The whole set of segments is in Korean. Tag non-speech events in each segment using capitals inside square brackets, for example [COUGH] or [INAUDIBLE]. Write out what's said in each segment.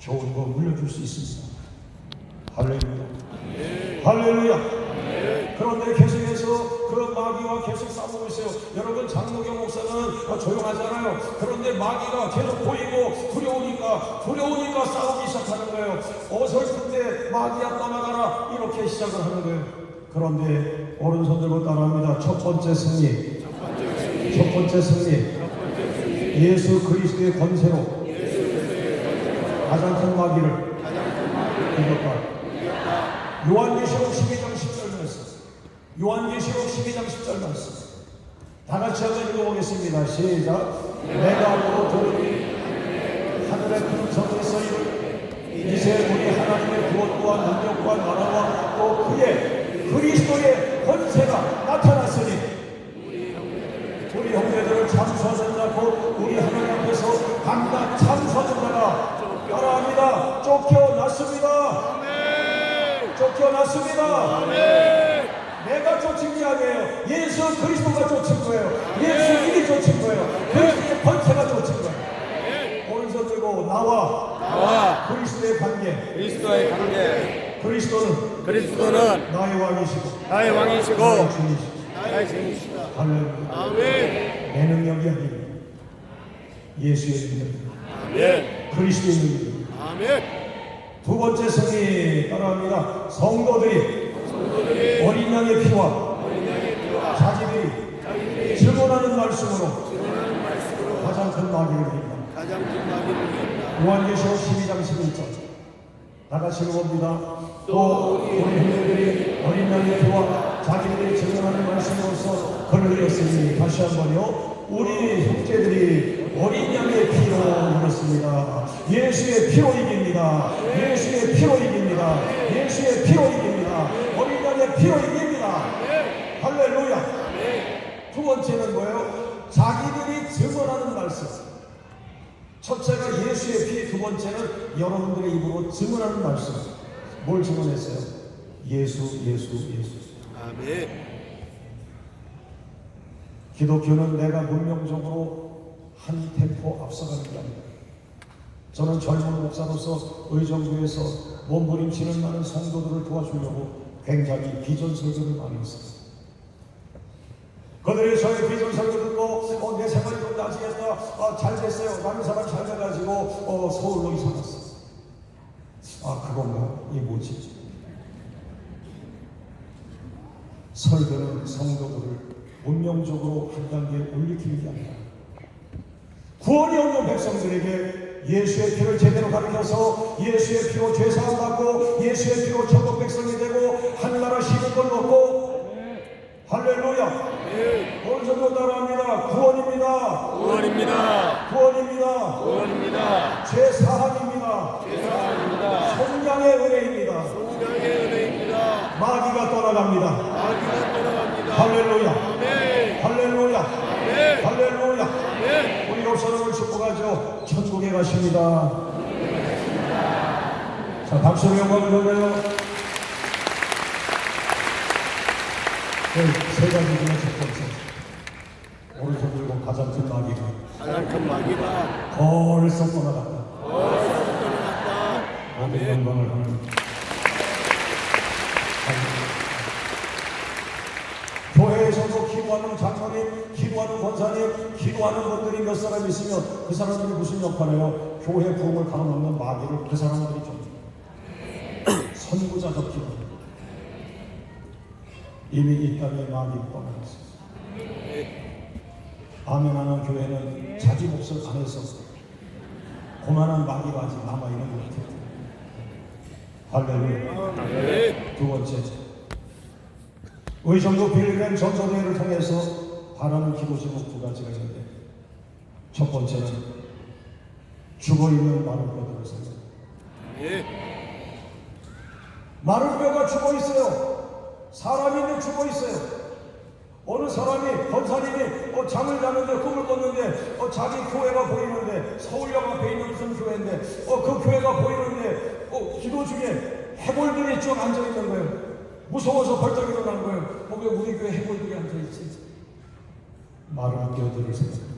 좋은 거 물려줄 수 있습니다. 할렐루야. 할렐루야. 그런데 계속해서 그런 마귀와 계속 싸우고 있어요. 여러분 장로경 목사는 어, 조용하잖아요. 그런데 마귀가 계속 보이고 두려우니까 두려우니까 싸우기 시작하는 거예요. 어설픈데 마귀야 떠나가라 이렇게 시작을 하는 거예요. 그런데 오른손 들고 따라합니다. 첫 번째 승리. 첫 번째 승리. 예수 그리스도의 권세로 가장 큰 마귀를 이겼다. 요한계시록 12장 10절 말씀. 요한계시록 12장 10절 말씀. 다 같이 한번 읽어보겠습니다. 시작. 내가 보고 들으니 하늘의 큰 성에서 이를 이제 우리 하나님의 구원과 능력과 나라와 또 그의 그리스도의 권세가 나타났으니 우리 형제들을 참수하는 자고 우리 하나님 앞에서 각각 참수하는 자가 따라합니다. 쫓겨났습니다. 쫓겨났습니다. 내가 쫓은 게 아니에요. 예수 그리스도가 쫓은 거예요. 예수님이 쫓은 거예요. 그리스도의 권세가 쫓은 거예요. 오른손 들고 나와 나와 그리스도의 관계. 그리스도의 관계 그리스도는 그리스도는 나의 왕이시고 나의 왕이시고 나의 주이시고 나의 주이시다 할렐루야. 아멘 내 능력이 아니고 예수의 능력. 아멘 그리스도의 능력. 아멘 두 번째 성이 따라합니다. 성도들이 어린 양의 피와 자기들이 증언하는 말씀으로 가장 큰 마귀를 이긴다. 요한계시록 12장 11절 다 같이 읽어봅니다. 또 우리 형제들이 어린 양의 피와 자기들이 증언하는 말씀으로서 이겼으니 다시 한번요. 우리 형제들이 어린 양의 피로 이겼습니다. 예수의 피로 이깁니다. 예수의 피로 이깁니다. 예수의 피로 이깁니다. 어린 양의 피로 이깁니다. 할렐루야. 두 번째는 뭐예요? 자기들이 증언하는 말씀. 첫째가 예수의 피, 두 번째는 여러분들의 입으로 증언하는 말씀. 뭘 증언했어요? 예수, 예수, 예수. 아멘 기독교는 내가 문명적으로 한 템포 아니다. 저는 젊은 목사로서 의정부에서 몸부림치는 많은 성도들을 도와주려고 굉장히 비전 설교를 많이 했었어요. 그들이 저의 비전 설교 듣고 어, 내 생활이 좀 나아지겠다. 아, 잘 됐어요. 남의 사람 잘 돼가지고 어, 서울로 이사 갔어. 아 그건가? 이게 뭐지? 설교는 성도들을 운명적으로 한 단계 게 아니라 구원이 없는 백성들에게 예수의 피를 제대로 가르쳐서 예수의 피로 죄사함 받고 예수의 피로 천국 백성이 되고 하늘나라 시민권 얻고 할렐루야. 오른손도 따라합니다 구원입니다. 구원입니다. 구원입니다. 구원입니다 죄사함입니다 죄사합니다 성장의 은혜입니다 성령의 은혜입니다 마귀가 떠나갑니다 마귀가 떠나갑니다 할렐루야 아멘 할렐루야 아멘 할렐루야 아멘 우리 옆사람을 축복하죠 천국에 가십니다 자 박수로 영광을 돌려요 네, 세 가지 중에 첫 번째 오른손 들고 가장 큰 마귀가 가장 큰 마귀가 벌써 떠나갔다 떠나갔다 모든 영광을 하는 교회에서도 기도하는 장로님, 기도하는 권사님, 기도하는 분들이 몇 사람 있으면 그 사람들이 무슨 역할을 해요? 교회 부흥을 가로막는 마귀를 그 사람들이 좀 선구자적 기도. 이미 이 땅에 마귀가 떠나갔어요. 아멘하는 교회는 자기 몫을 안 해서 고만한 마귀가 아직 남아있는 것 같아요. 할렐루야. 두 번째, 의정부 빌그램 전도대회를 통해서 바라는 기도 제목 두 가지가 있는데 첫 번째는 죽어있는 마른 뼈들을 살려 아멘 마른 뼈가 죽어 있어요. 사람이 있는 죽어 있어요. 어느 사람이 권사님이 어, 잠을 자는데 꿈을 꿨는데 어, 자기 교회가 보이는데 서울역 앞에 있는 무슨 교회인데 어, 그 교회가 보이는데 어, 기도 중에 해골들이 쭉 앉아 있는 거예요. 무서워서 벌떡 일어난 거예요. 어, 왜 우리 교회 해골들이 앉아 있지? 마른 뼈들을 생각.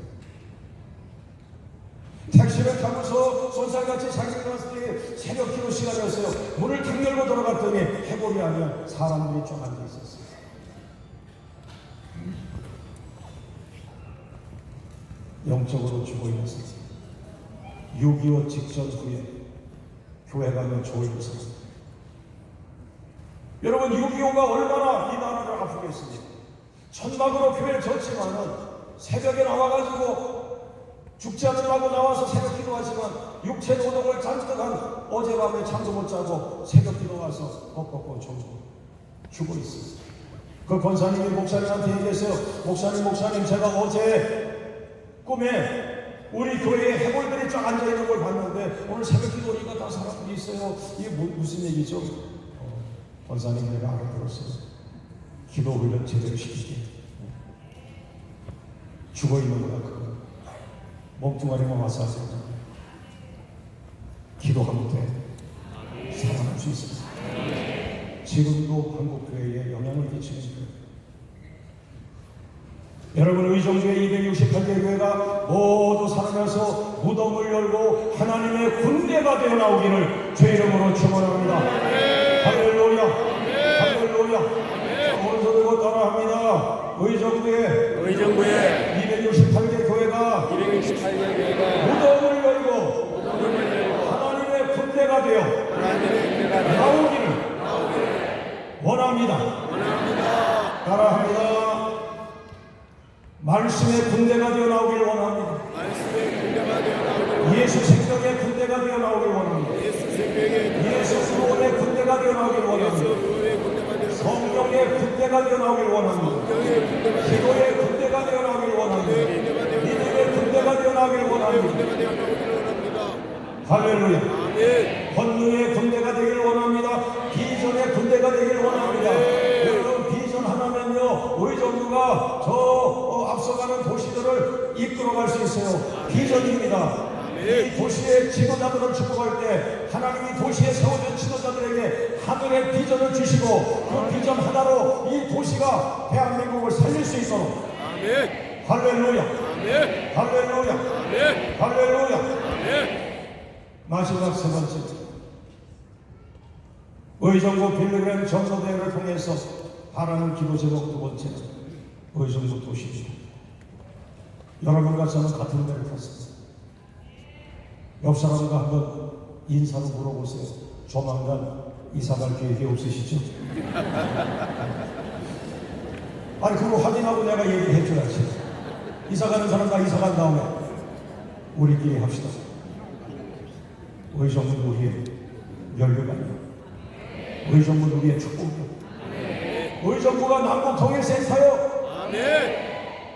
택시를 타고서 손살같이 자기 일어났을 때 새벽 기도 시간이었어요. 문을 탁 열고 들어갔더니 해골이 아니야 사람들이 좀 앉아 있었어요. 영적으로 죽어 있는 사람. 6.25 직전 후에 교회 가면 좋은 사람. 여러분 6.25가 얼마나 이 나라를 아프게 했습니까? 천막으로 교회를 졌지만은 새벽에 나와가지고 죽지 않으려고 나와서 새벽 기도하지만 육체 노동을 잔뜩한 어젯밤에 잠도 못 자고 새벽 기도 와서 꺾꺾고 죽고 죽어 있었어요. 그 권사님이 목사님한테 얘기했어요. 목사님, 목사님, 제가 어제 꿈에 우리 교회에 해골들이 쫙 앉아 있는 걸 봤는데 오늘 새벽 기도니까 다 사람들이 있어요. 이게 뭐, 무슨 얘기죠? 어, 권사님 내가 알아들었어요. 기도 훈련 제대로 시키게. 죽어 있는 거야 그거. 몸뚱아리만 와서 하세요. 기도하면 돼. 살아날 수 있어요. 지금도 한국 교회에 영향을 끼치는 거예요. 여러분 의정부의 268개 교회가 모두 살아나서 무덤을 열고 하나님의 군대가 되어 나오기를 주 이름으로 축원합니다. 할렐루야. 할렐루야. 들고 따라합니다. 의정부의 의정부의 268개 교회가 268년 교회가 무덤을 열고 하나님의 군대가 되어 하나님의 나오기를 원합니다. 따라합니다. 말씀의 군대가 되어 나오기를 원합니다. 말씀의 군대가 되어 나오기를 예수 생명의 군대가 되어 나오기를 원합니다. 예수 생명의 예수 구원의 군대가 되어 나오기를 원합니다. 교회의 군대가 되어 성령의 군대가 되어 나오기를 원합니다. 성령의 군대가 기도의 군대가 되어 나오기를 원합니다. 믿음의 군대가 되어 나오기를 원합니다. 되어 나오기를 원합니다. 할렐루야. 아멘. 권능의 군대가 되기를 원합니다. 비전의 군대가 되기를 원합니다. 여러분 비전 하나면요 의정부가 저 어, 앞서가는 도시들을 이끌어갈 수 있어요. 비전입니다. 이 도시의 지도자들을 축복할 때 하나님이 도시에 세워준 지도자들에게 하늘의 비전을 주시고 그 비전 하나로 이 도시가 대한민국을 살릴 수 있도록 아멘. 할렐루야 아멘. 할렐루야 아멘. 할렐루야 아멘. 마지막 세 번째 의정부 빌리그램 전도대회를 통해서 바라는 기도 제목 두 번째는 의정부 도시입니다. 여러분과 저는 같은 데를 탔습니다. 옆 사람과 한번 인사로 물어보세요. 조만간 이사 갈 계획이 없으시죠? [LAUGHS] 아니 그거 확인하고 내가 얘기해 줘야지. 이사 가는 사람과 이사 간 다음에 우리끼리 합시다. 의정부 우리의 연료관이요. 의정부 우리의 축복이요. 의정부가 남북 통일 센터요. 아멘.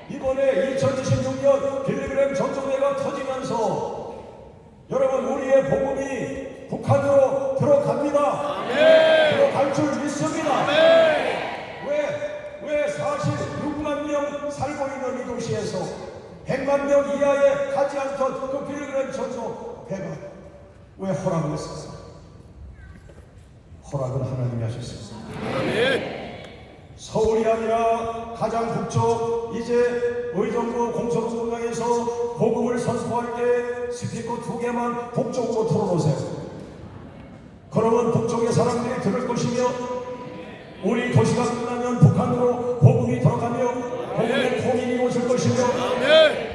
이번에 2026년 빌리그램 전통회가 터지면서 여러분 우리의 복음이 북한으로 들어갑니다. 들어갈 줄 믿습니다. 왜? 왜 46만 명 살고 있는 이 도시에서 100만 명 이하에 가지 않던 그 빌리그램 전통회가 왜 허락을 했습니까? 허락은 하나님이 하셨습니다. 아멘. 서울이 아니라 가장 북쪽 이제 의정부 공천공장에서 복음을 선포할 때 스피커 두 개만 북쪽으로 틀어놓으세요. 그러면 북쪽의 사람들이 들을 것이며 우리 도시가 끝나면 북한으로 복음이 들어가며 복음의 통일이 이루어질 것이며.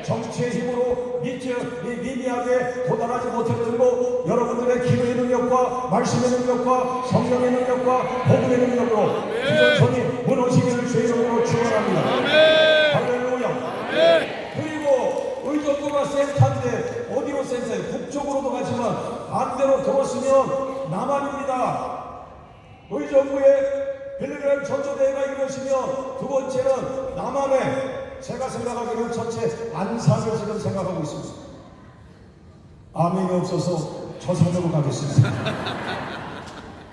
정치의 힘으로 미지, 미- 미미하게 도달하지 못했던 여러분들의 기도의 능력과 말씀의 능력과 성령의 능력과 복음의 능력으로 기존선이 무너지기를 주의 이름으로 축원합니다. 아멘. 할렐루야. 아멘. 그리고 의정부가 센터인데 어디로 센터예요? 북쪽으로도 가지만 반대로 들었으면 남한입니다. 의정부의 빌리그램 전조대회가 이루어지면 두 번째는 남한에 제가 생각하기로는 전체 안산을 지금 생각하고 있습니다. 아멘이 없어서 저 산으로 가겠습니다.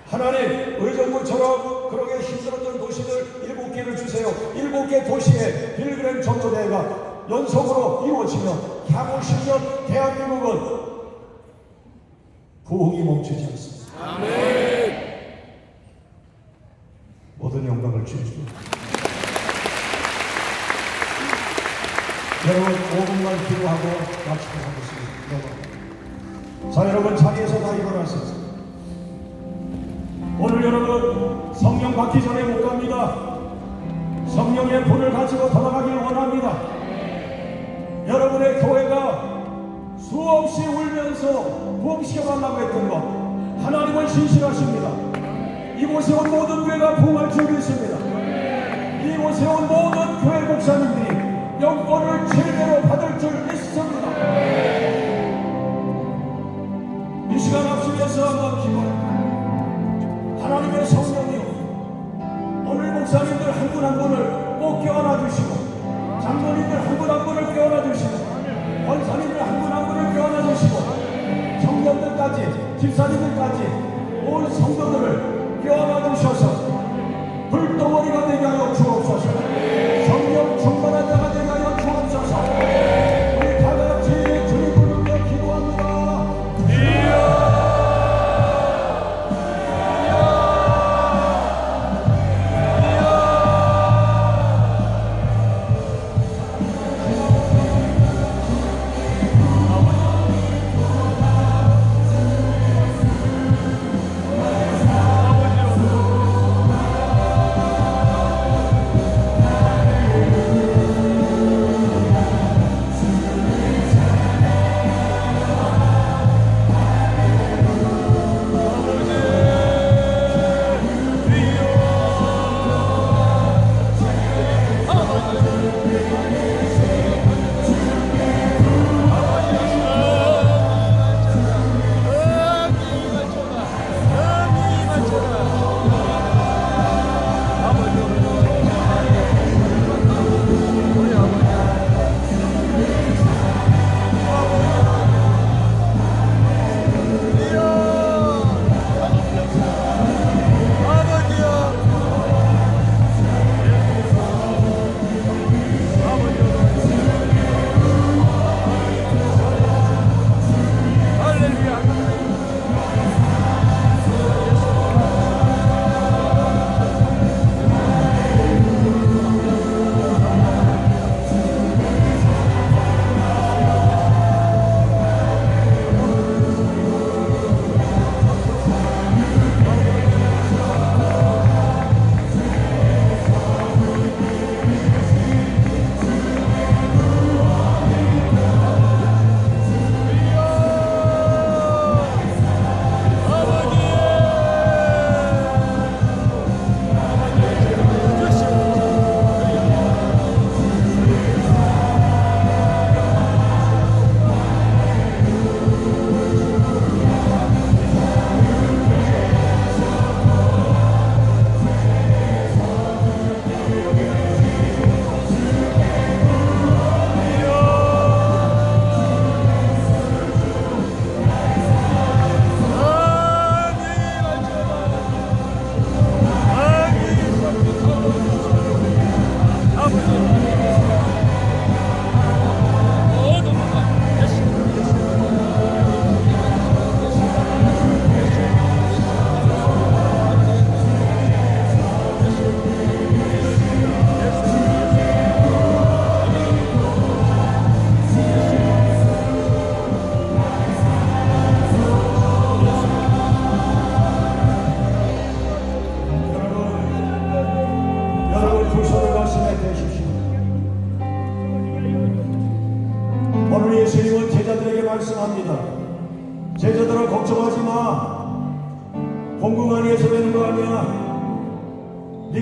하나님 의정부처럼 그렇게 힘들었던 도시들 일곱 개를 주세요. 일곱 개 도시에 빌그램 전도대회가 연속으로 이루어지면 향후 10년 대한민국은 부흥이 멈추지 않습니다. 아멘. 모든 영광을 주시오. 여러분 5분만 기도하고 마치도록 하겠습니다. 자 여러분 자리에서 다 일어나세요. 오늘 여러분 성령 받기 전에 못 갑니다. 성령의 불을 가지고 돌아가기를 원합니다. 여러분의 교회가 수없이 울면서 부흥시켜달라고 했던 것 하나님은 진실하십니다. 이곳에 온 모든 교회가 부흥할 준비했습니다. 이곳에 온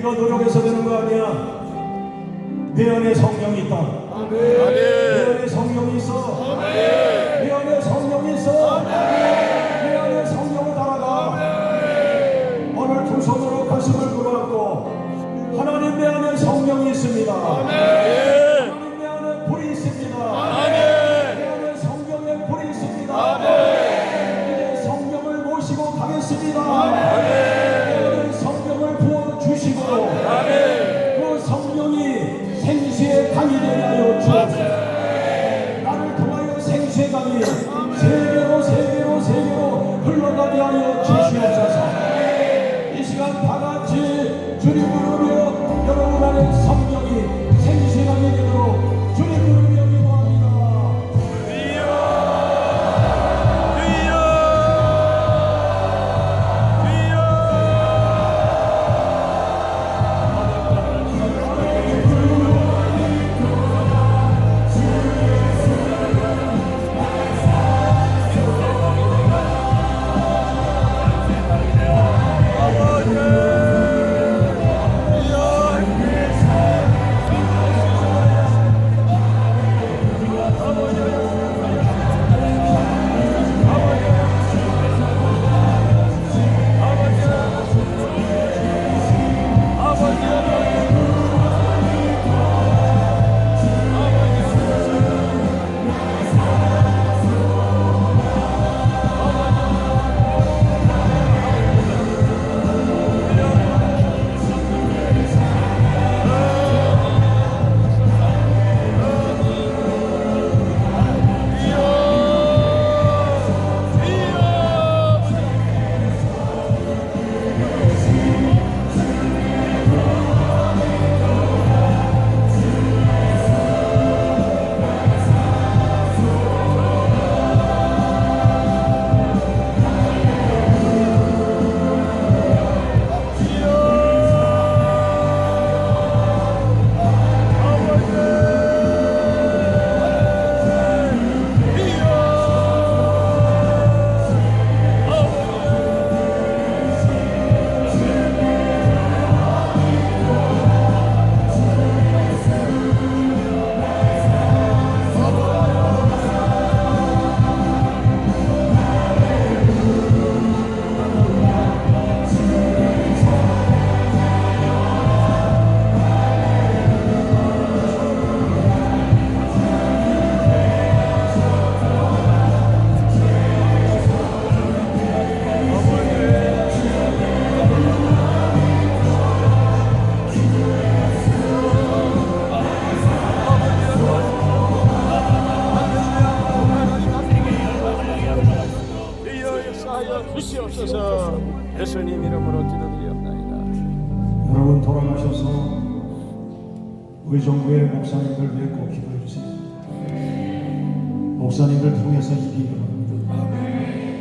네가 노력해서 되는 거 아니야. 내 안에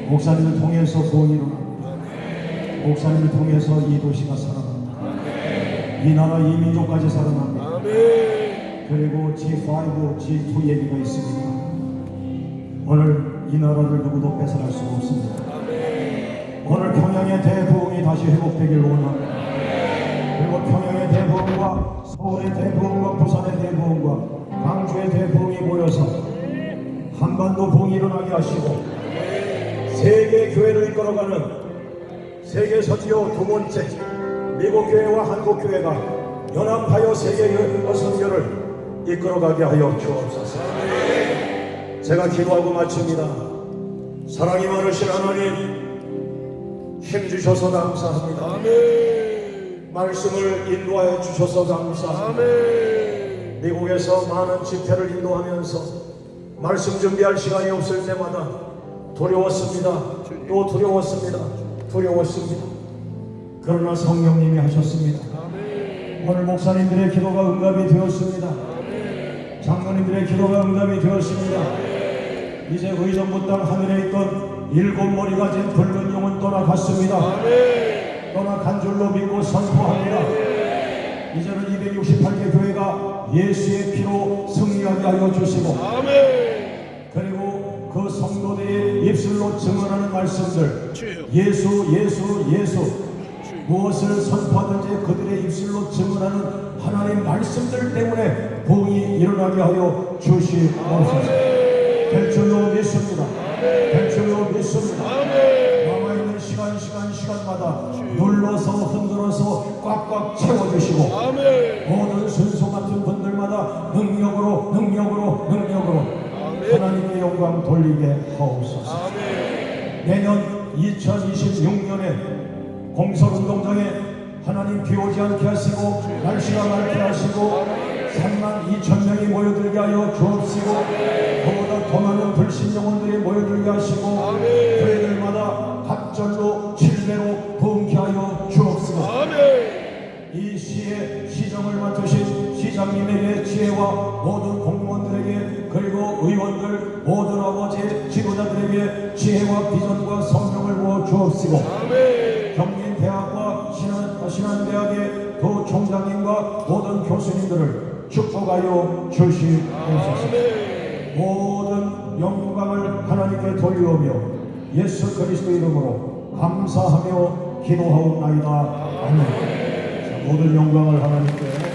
목사님을 통해서 구원이 일어납니다. 목사님을 통해서 이 도시가 살아납니다. 이 나라 이 민족까지 살아납니다. 그리고 G5, G2 얘기가 있습니다. 오늘 이 나라를 누구도 뺏어갈 수가 없습니다. 오늘 평양의 대부흥이 다시 회복되길 원합니다. 그리고 평양의 대부흥과 서울의 대부흥과 부산의 대부흥과 광주의 대부흥이 모여서 한반도 부흥이 일어나게 하시고 세계 교회를 이끌어가는 세계 서지요 두 번째 미국 교회와 한국 교회가 연합하여 세계 선교를 이끌어가게 하여 주옵소서. 제가 기도하고 마칩니다. 사랑이 많으신 하나님 힘 주셔서 감사합니다. 아멘. 말씀을 인도하여 주셔서 감사합니다. 아멘. 미국에서 많은 집회를 인도하면서 말씀 준비할 시간이 없을 때마다 두려웠습니다. 또 두려웠습니다. 두려웠습니다. 그러나 성령님이 하셨습니다. 오늘 목사님들의 기도가 응답이 되었습니다. 장로님들의 기도가 응답이 되었습니다. 이제 의정부 땅 하늘에 있던 일곱 머리 가 진 붉은 영은 떠나갔습니다. 떠나간 줄로 믿고 선포합니다. 이제는 268개 교회가 예수의 피로 승리하게 하여 주시고 입술로 증언하는 말씀들. 예수 예수 예수. 무엇을 선포하든지 그들의 입술로 증언하는 하나님 말씀들 때문에 복이 일어나게 하여 주시옵소서. 될 줄로 믿습니다. 될 줄로 믿습니다. 남아있는 시간 시간 시간마다 눌러서 흔들어서 꽉꽉 채워주시고. 모든 순서 같은 분들마다 능력으로 능력으로 능력으로 하나님의 영광 돌리게 하옵소서. 내년 2026년에 공설운동장에 하나님 비 오지 않게 하시고 날씨가 맑게 하시고 3만 2천 명이 모여들게 하여 주옵시고 그보다 더 많은 불신 영혼들이 모여들게 하시고 교회들마다 갑절로 칠배로 부흥케 하여 아멘. 이 시의 시정을 맡으신 시장님에게 지혜와 모든 그리고 의원들 모든 아버지 지도자들에게 지혜와 비전과 성령을 부어 주옵시고. 경민대학과 신한, 신한대학의 도 총장님과 모든 교수님들을 축복하여 주시옵소서. 모든 영광을 하나님께 돌리오며 예수 그리스도 이름으로 감사하며 기도하옵나이다 아멘 자, 모든 영광을 하나님께